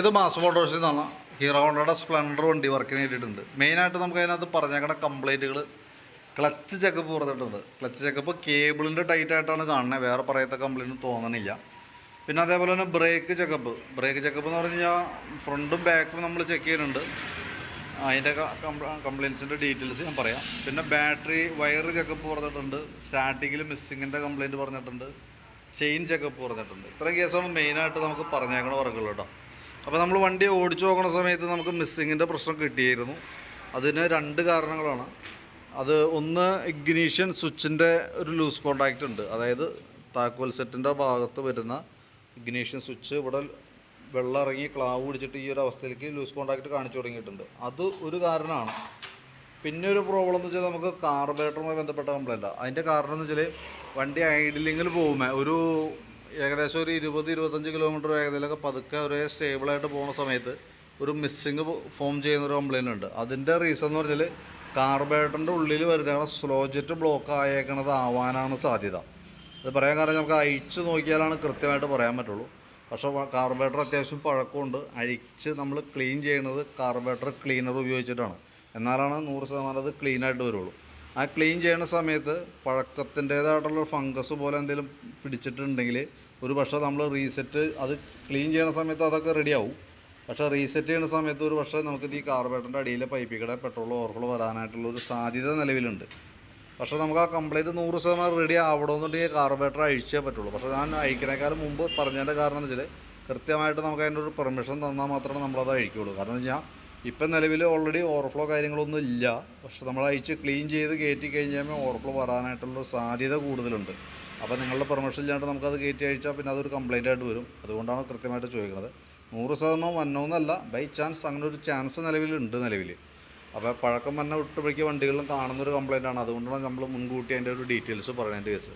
ഇത് മാസ് മോട്ടോഴ്സിൽ നിന്നാണ് ഹീറോ ഹോണ്ടയുടെ സ്പ്ലെൻഡർ വണ്ടി വർക്കിന് വേണ്ടിയിട്ടുണ്ട് മെയിനായിട്ട് നമുക്ക് അതിനകത്ത് പറഞ്ഞേക്കണ കംപ്ലൈന്റുകൾ ക്ലച്ച് ചെക്കപ്പ് പറഞ്ഞിട്ടുണ്ട് ക്ലച്ച് ചെക്കപ്പ് കേബിളിന്റെ ടൈറ്റ് ആയിട്ടാണ് കാണുന്നത് വേറെ പറയത്ത കംപ്ലൈന്റ് തോന്നണില്ല. പിന്നെ അതേപോലെ തന്നെ ബ്രേക്ക് ചെക്കപ്പ് ബ്രേക്ക് ചെക്കപ്പ് എന്ന് പറഞ്ഞു കഴിഞ്ഞാൽ ഫ്രണ്ടും ബാക്കും നമ്മൾ ചെക്ക് ചെയ്യുന്നുണ്ട്. അതിന്റെ കംപ്ലയിൻസിന്റെ ഡീറ്റെയിൽസ് ഞാൻ പറയാം. പിന്നെ ബാറ്ററി വയർ ചെക്കപ്പ് പറഞ്ഞിട്ടുണ്ട് സ്റ്റാർട്ടിങ്ങിൽ മിസ്സിങ്ങിന്റെ കംപ്ലയിന്റ് പറഞ്ഞിട്ടുണ്ട്. ചെയിൻ ചെക്കപ്പ് പറഞ്ഞിട്ടുണ്ട് ഇത്രയും കേസാണ് മെയിനായിട്ട് നമുക്ക് പറഞ്ഞേക്കണ വർക്കുകൾ കേട്ടോ അപ്പോൾ നമ്മൾ വണ്ടി ഓടിച്ചു നോക്കുന്ന സമയത്ത് നമുക്ക് മിസ്സിങ്ങിന്റെ പ്രശ്നം കിട്ടിയിരുന്നു. അതിന് രണ്ട് കാരണങ്ങളാണ്. അത് ഒന്ന് ഇഗ്നീഷ്യൻ സ്വിച്ചിന്റെ ഒരു ലൂസ് കോണ്ടാക്റ്റ് ഉണ്ട്. അതായത് താക്കോൽ സെറ്റിന്റെ ഭാഗത്ത് വരുന്ന ഇഗ്നീഷ്യൻ സ്വിച്ച് ഇവിടെ വെള്ളം ഇറങ്ങി ക്ലാവ് പിടിച്ചിട്ട് ഈ ഒരു അവസ്ഥയിലേക്ക് ലൂസ് കോണ്ടാക്റ്റ് കാണിച്ചു തുടങ്ങിയിട്ടുണ്ട്. അത് ഒരു കാരണമാണ്. പിന്നെ ഒരു പ്രോബ്ലം എന്ന് വെച്ചാൽ നമുക്ക് കാർബറേറ്ററുമായി ബന്ധപ്പെട്ട കംപ്ലൈന്റാണ് അതിന്റെ കാരണം എന്ന് വെച്ചാൽ വണ്ടി ഐഡിലിങ്ങിൽ പോകുമ്പോൾ ഒരു ഏകദേശം ഒരു ഇരുപത് ഇരുപത്തഞ്ച് കിലോമീറ്റർ വേഗതയിലൊക്കെ പതുക്കെ ഒരേ സ്റ്റേബിളായിട്ട് പോകുന്ന സമയത്ത് ഒരു മിസ്സിങ് ഫോം ചെയ്യുന്ന ഒരു കംപ്ലൈന്റ് ഉണ്ട്. അതിന്റെ റീസൺ എന്ന് പറഞ്ഞാൽ കാർബേറ്ററിന്റെ ഉള്ളിൽ വരുന്ന സ്ലോ ജെറ്റ് ബ്ലോക്ക് ആയേക്കണത് ആവാനാണ് സാധ്യത. അത് പറയാൻ കാരണം നമുക്ക് അഴിച്ച് നോക്കിയാലാണ് കൃത്യമായിട്ട് പറയാൻ പറ്റുള്ളൂ. പക്ഷേ കാർബേറ്റർ അത്യാവശ്യം പഴക്കമുണ്ട്. അഴിച്ച് നമ്മൾ ക്ലീൻ ചെയ്യുന്നത് കാർബേറ്റർ ക്ലീനർ ഉപയോഗിച്ചിട്ടാണ്. എന്നാലാണ് നൂറ് ശതമാനം അത് ക്ലീനായിട്ട് വരുള്ളൂ. ആ ക്ലീൻ ചെയ്യുന്ന സമയത്ത് പഴക്കത്തിന്റേതായിട്ടുള്ള ഫംഗസ് പോലെ എന്തെങ്കിലും പിടിച്ചിട്ടുണ്ടെങ്കിൽ ഒരു പക്ഷേ നമ്മൾ റീസെറ്റ് അത് ക്ലീൻ ചെയ്യണ സമയത്ത് അതൊക്കെ റെഡിയാവും. പക്ഷേ റീസെറ്റ് ചെയ്യുന്ന സമയത്ത് ഒരു പക്ഷേ നമുക്ക് ഈ കാർബേറ്ററിന്റെ അടിയിലെ പൈപ്പിൽ കൂടെ പെട്രോൾ ഓവർഫ്ലോ വരാനായിട്ടുള്ള ഒരു സാധ്യത നിലവിലുണ്ട്. പക്ഷേ നമുക്ക് ആ കംപ്ലൈന്റ് നൂറ് ശതമാനം റെഡി ആവണമെന്നുണ്ടെങ്കിൽ കാർബേറ്റർ അഴിച്ചേ പറ്റുള്ളൂ. പക്ഷേ ഞാൻ അഴിക്കണേക്കാളും മുമ്പ് പറഞ്ഞതിന്റെ കാരണം എന്ന് വെച്ചാൽ കൃത്യമായിട്ട് നമുക്ക് അതിന്റെ ഒരു പെർമിഷൻ തന്നാൽ മാത്രമേ നമ്മളത് അഴിക്കുള്ളൂ കാരണം എന്ന് വെച്ചാൽ ഇപ്പം നിലവിൽ ഓൾറെഡി ഓവർഫ്ലോ കാര്യങ്ങളൊന്നും ഇല്ല. പക്ഷെ നമ്മൾ അഴിച്ച് ക്ലീൻ ചെയ്ത് കയറ്റി കഴിഞ്ഞാൽ ഓവർഫ്ലോ വരാനായിട്ടുള്ള സാധ്യത കൂടുതലുണ്ട്. അപ്പോൾ നിങ്ങളുടെ പെർമിഷൻ ഇല്ലാണ്ട് നമുക്കത് കയറ്റി അഴിച്ചാൽ പിന്നെ അതൊരു കംപ്ലൈന്റ് ആയിട്ട് വരും. അതുകൊണ്ടാണ് കൃത്യമായിട്ട് ചോദിക്കുന്നത്. നൂറ് ശതമാനം വന്നോന്നല്ല ബൈ ചാൻസ് അങ്ങനെ ഒരു ചാൻസ് നിലവിലുണ്ട് നിലവിൽ. അപ്പോൾ പഴക്കം വന്ന വിട്ടുപോയിക്ക് വണ്ടികളിലും കാണുന്നൊരു കംപ്ലൈന്റ് ആണ്. അതുകൊണ്ടാണ് നമ്മൾ മുൻകൂട്ടി അതിന്റെ ഒരു ഡീറ്റെയിൽസ് പറയേണ്ട കേസ്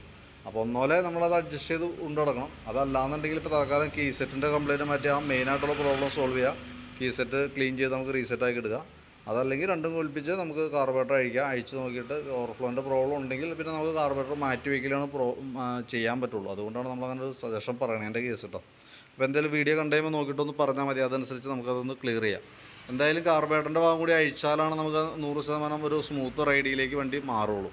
അപ്പോൾ ഒന്നോലെ നമ്മളത് അഡ്ജസ്റ്റ് ചെയ്ത് കൊണ്ടുനടക്കണം അതല്ലാന്നുണ്ടെങ്കിൽ ഇപ്പോൾ തൽക്കാലം കീ സെറ്റിന്റെ കംപ്ലൈന്റ് മാറ്റി ആ മെയിനായിട്ടുള്ള പ്രോബ്ലം സോൾവ് ചെയ്യുക കീ സെറ്റ് ക്ലീൻ ചെയ്ത് നമുക്ക് റീസെറ്റ് ആക്കി ഇടുക അതല്ലെങ്കിൽ രണ്ടും കൊൽപ്പിച്ച് നമുക്ക് കാർബറേറ്റർ അഴിക്കാം. അഴിച്ച് നോക്കിയിട്ട് ഓവർഫ്ലോന്റെ പ്രോബ്ലം ഉണ്ടെങ്കിൽ പിന്നെ നമുക്ക് കാർബറേറ്റർ മാറ്റി വയ്ക്കലാണ് പ്രോ ചെയ്യാൻ പറ്റുള്ളൂ. അതുകൊണ്ടാണ് നമ്മൾ അങ്ങനെ ഒരു സജഷൻ പറയണതിന്റെ കേസ് കേട്ടോ അപ്പോൾ എന്തായാലും വീഡിയോ കണ്ടുമ്പോൾ നോക്കിയിട്ടൊന്ന് പറഞ്ഞാൽ മതി. അതനുസരിച്ച് നമുക്കതൊന്ന് ക്ലിയർ ചെയ്യാം. എന്തായാലും കാർബറേറ്ററിന്റെ ഭാഗം കൂടി അഴിച്ചാലാണ് നമുക്ക് നൂറ് ശതമാനം ഒരു സ്മൂത്ത് റൈഡിലേക്ക് വണ്ടി മാറുള്ളൂ.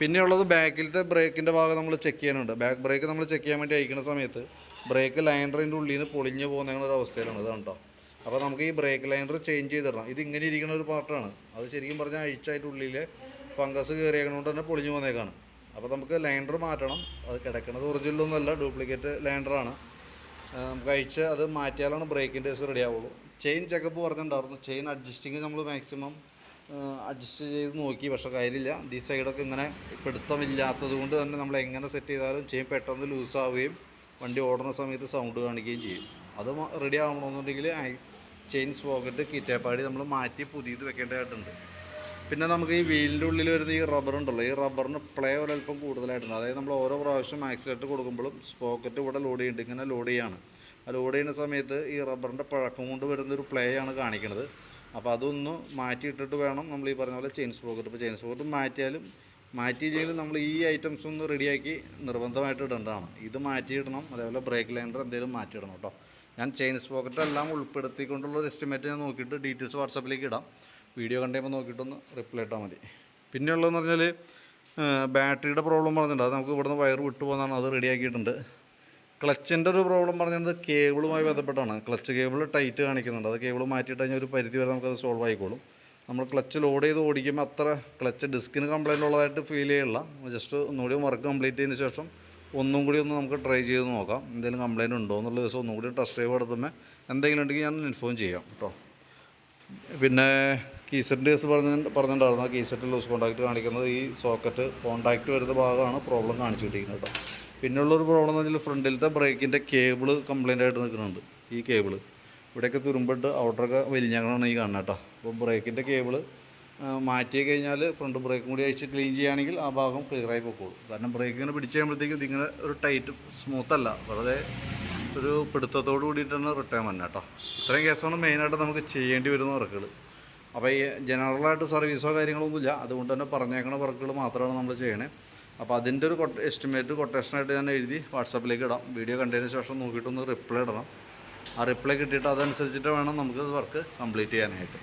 പിന്നെയുള്ളത് ബാക്കിലത്തെ ബ്രേക്കിന്റെ ഭാഗം നമ്മൾ ചെക്ക് ചെയ്യാനുണ്ട്. ബാക്ക് ബ്രേക്ക് നമ്മൾ ചെക്ക് ചെയ്യാൻ വേണ്ടി അയക്കുന്ന സമയത്ത് ബ്രേക്ക് ലൈനറിന്റെ ഉള്ളിൽ നിന്ന് പൊളിഞ്ഞ് പോകുന്ന ഒരു അവസ്ഥയിലാണ്. ഇത് കണ്ടോ അപ്പോൾ നമുക്ക് ഈ ബ്രേക്ക് ലൈനർ ചേഞ്ച് ചെയ്തിടണം. ഇത് ഇങ്ങനെ ഇരിക്കുന്ന ഒരു പാർട്ടാണ് അത് ശരിക്കും പറഞ്ഞാൽ അഴിച്ചായിട്ട് ഉള്ളിൽ ഫംഗസ് കയറിയേക്കണോണ്ട് തന്നെ പൊളിഞ്ഞു വന്നേക്കാണ് അപ്പോൾ നമുക്ക് ലൈനർ മാറ്റണം. അത് കിടക്കുന്നത് ഒറിജിനലൊന്നുമല്ല ഡ്യൂപ്ലിക്കേറ്റ് ലൈനറാണ് നമുക്ക് അഴിച്ച് അത് മാറ്റിയാലാണ് ബ്രേക്കിന്റെ കേസ് റെഡി ആവുള്ളൂ. ചെയിൻ ചെക്കപ്പ് പറഞ്ഞിട്ടുണ്ടായിരുന്നു. ചെയിൻ അഡ്ജസ്റ്റിങ് നമ്മൾ മാക്സിമം അഡ്ജസ്റ്റ് ചെയ്ത് നോക്കി. പക്ഷേ കാര്യമില്ല. ഈ സൈഡൊക്കെ ഇങ്ങനെ പിടുത്തമില്ലാത്തത് കൊണ്ട് തന്നെ നമ്മൾ എങ്ങനെ സെറ്റ് ചെയ്താലും ചെയിൻ പെട്ടെന്ന് ലൂസ് ആവുകയും വണ്ടി ഓടുന്ന സമയത്ത് സൗണ്ട് കാണിക്കുകയും ചെയ്യും. അത് റെഡി ആവണമെന്നുണ്ടെങ്കിൽ ചെയിൻ സ്പോക്കറ്റ് കിറ്റേപ്പാടി നമ്മൾ മാറ്റി പുതിയത് വെക്കേണ്ടതായിട്ടുണ്ട്. പിന്നെ നമുക്ക് ഈ വീലിന്റെ ഉള്ളിൽ വരുന്ന ഈ റബ്ബർ ഉണ്ടല്ലോ ഈ റബ്ബറിന് പ്ലേ ഒരല്പം കൂടുതലായിട്ടുണ്ട്. അതായത് നമ്മൾ ഓരോ പ്രാവശ്യം ആക്സിലേറ്റർ കൊടുക്കുമ്പോഴും സ്പോക്കറ്റ് ഇവിടെ ലോഡ് ചെയ്യുന്നുണ്ട് ഇങ്ങനെ ലോഡ് ചെയ്യാണ്. ആ ലോഡ് ചെയ്യുന്ന സമയത്ത് ഈ റബ്ബറിന്റെ പഴക്കം കൊണ്ട് വരുന്ന ഒരു പ്ലേ ആണ് കാണിക്കുന്നത് അപ്പോൾ അതൊന്ന് മാറ്റിയിട്ടിട്ട് വേണം നമ്മൾ ഈ പറഞ്ഞ പോലെ ചെയിൻ സ്പോക്കറ്റ് ഇപ്പോൾ ചെയിൻ സ്പോക്കറ്റ് മാറ്റിയാലും മാറ്റിയില്ലെങ്കിലും നമ്മൾ ഈ ഐറ്റംസ് ഒന്ന് റെഡിയാക്കി നിർബന്ധമായിട്ട് ഇടേണ്ടതാണ്. ഇത് മാറ്റിയിടണം അതേപോലെ ബ്രേക്ക് ലൈൻഡർ എന്തെങ്കിലും മാറ്റിയിടണം കേട്ടോ. ഞാൻ ചെയിൻ സ്പോക്കറ്റ് എല്ലാം ഉൾപ്പെടുത്തിക്കൊണ്ടുള്ള ഒരു എസ്റ്റിമേറ്റ് ഞാൻ നോക്കിയിട്ട് ഡീറ്റെയിൽസ് വാട്സപ്പിലേക്ക് ഇടാം. വീഡിയോ കണ്ടുമ്പോൾ നോക്കിയിട്ടൊന്ന് റിപ്ലൈ ഇട്ടാൽ മതി. പിന്നെയുള്ളതെന്ന് പറഞ്ഞാൽ ബാറ്ററിയുടെ പ്രോബ്ലം പറഞ്ഞിട്ടുണ്ട്. അത് നമുക്ക് ഇവിടുന്ന് വയർ വിട്ടുപോകുന്നതാണ് അത് റെഡിയാക്കിയിട്ടുണ്ട് ക്ലച്ചിന്റെ ഒരു പ്രോബ്ലം പറഞ്ഞിരുന്നത് കേബിളുമായി ബന്ധപ്പെട്ടാണ്. ക്ലച്ച് കേബിൾ ടൈറ്റ് കാണിക്കുന്നുണ്ട്. അത് കേബിൾ മാറ്റിയിട്ട് കഴിഞ്ഞാൽ ഒരു പരിധി വരെ നമുക്കത് സോൾവ് ആയിക്കോളും. നമ്മൾ ക്ലച്ച് ലോഡ് ചെയ്ത് ഓടിക്കുമ്പോൾ അത്ര ക്ലച്ച് ഡിസ്കിന് കംപ്ലൈന്റ് ഉള്ളതായിട്ട് ഫീൽ ചെയ്യില്ല ജസ്റ്റ് ഒന്നുകൂടി വർക്ക് കംപ്ലീറ്റ് ചെയ്തതിന് ശേഷം ഒന്നും കൂടി ഒന്ന് നമുക്ക് ട്രൈ ചെയ്ത് നോക്കാം. എന്തെങ്കിലും കംപ്ലയിന്റ് ഉണ്ടോ എന്നുള്ള ദിവസം ഒന്നും കൂടി ടെസ്റ്റ് ഡ്രൈവ് നടത്തുമ്പോൾ എന്തെങ്കിലും ഉണ്ടെങ്കിൽ ഞാൻ ഇൻഫോം ചെയ്യാം കേട്ടോ. പിന്നെ കീസെറ്റിന്റെ കേസ് പറഞ്ഞ പറഞ്ഞിട്ടുണ്ടായിരുന്നു. ആ കീസെറ്റ് ലൂസ് കോൺടാക്റ്റ് കാണിക്കുന്നത് ഈ സോക്കറ്റ് കോൺടാക്റ്റ് വരുന്ന ഭാഗമാണ് പ്രോബ്ലം കാണിച്ചുകൊണ്ടിരിക്കുന്നത് കേട്ടോ. പിന്നെയുള്ളൊരു പ്രോബ്ലം എന്ന് വെച്ചാൽ ഫ്രണ്ടിലത്തെ ബ്രേക്കിന്റെ കേബിൾ കംപ്ലൈന്റ് ആയിട്ട് നിൽക്കുന്നുണ്ട്. ഈ കേബിൾ ഇവിടെയൊക്കെ തുരുമ്പിട്ട് ഔട്ടറൊക്കെ വലിഞ്ഞങ്ങളാണ് ഈ കാണുന്നത് കേട്ടോ. അപ്പോൾ ബ്രേക്കിന്റെ കേബിൾ മാറ്റി കഴിഞ്ഞാൽ ഫ്രണ്ട് ബ്രേക്കും കൂടി അഴിച്ച് ക്ലീൻ ചെയ്യുകയാണെങ്കിൽ ആ ഭാഗം ക്ലിയറായി പൊക്കോളും. കാരണം ബ്രേക്ക് ഇങ്ങനെ പിടിച്ച് കഴിയുമ്പോഴത്തേക്കും ഇതിങ്ങനെ ഒരു ടൈറ്റ് സ്മൂത്തല്ല വെറുതെ ഒരു പിടുത്തത്തോട് കൂടിയിട്ടാണ് റിട്ടേൺ വന്നത് കേട്ടോ. ഇത്രയും കേസാണ് മെയിനായിട്ട് നമുക്ക് ചെയ്യേണ്ടി വരുന്ന വർക്കുകൾ അപ്പോൾ ഈ ജനറലായിട്ട് സർവീസോ കാര്യങ്ങളൊന്നുമില്ല അതുകൊണ്ട് തന്നെ പറഞ്ഞേക്കുന്ന വർക്കുകൾ മാത്രമാണ് നമ്മൾ ചെയ്യണേ. അപ്പോൾ അതിന്റെ ഒരു എസ്റ്റിമേറ്റ് കൊട്ടേഷനായിട്ട് ഞാൻ എഴുതി വാട്സാപ്പിലേക്ക് ഇടാം. വീഡിയോ കണ്ടതിന് ശേഷം നോക്കിയിട്ടൊന്ന് റിപ്ലൈ ഇടണം. ആ റിപ്ലൈ കിട്ടിയിട്ട് അതനുസരിച്ചിട്ട് വേണം നമുക്ക് വർക്ക് കംപ്ലീറ്റ് ചെയ്യാനായിട്ട്.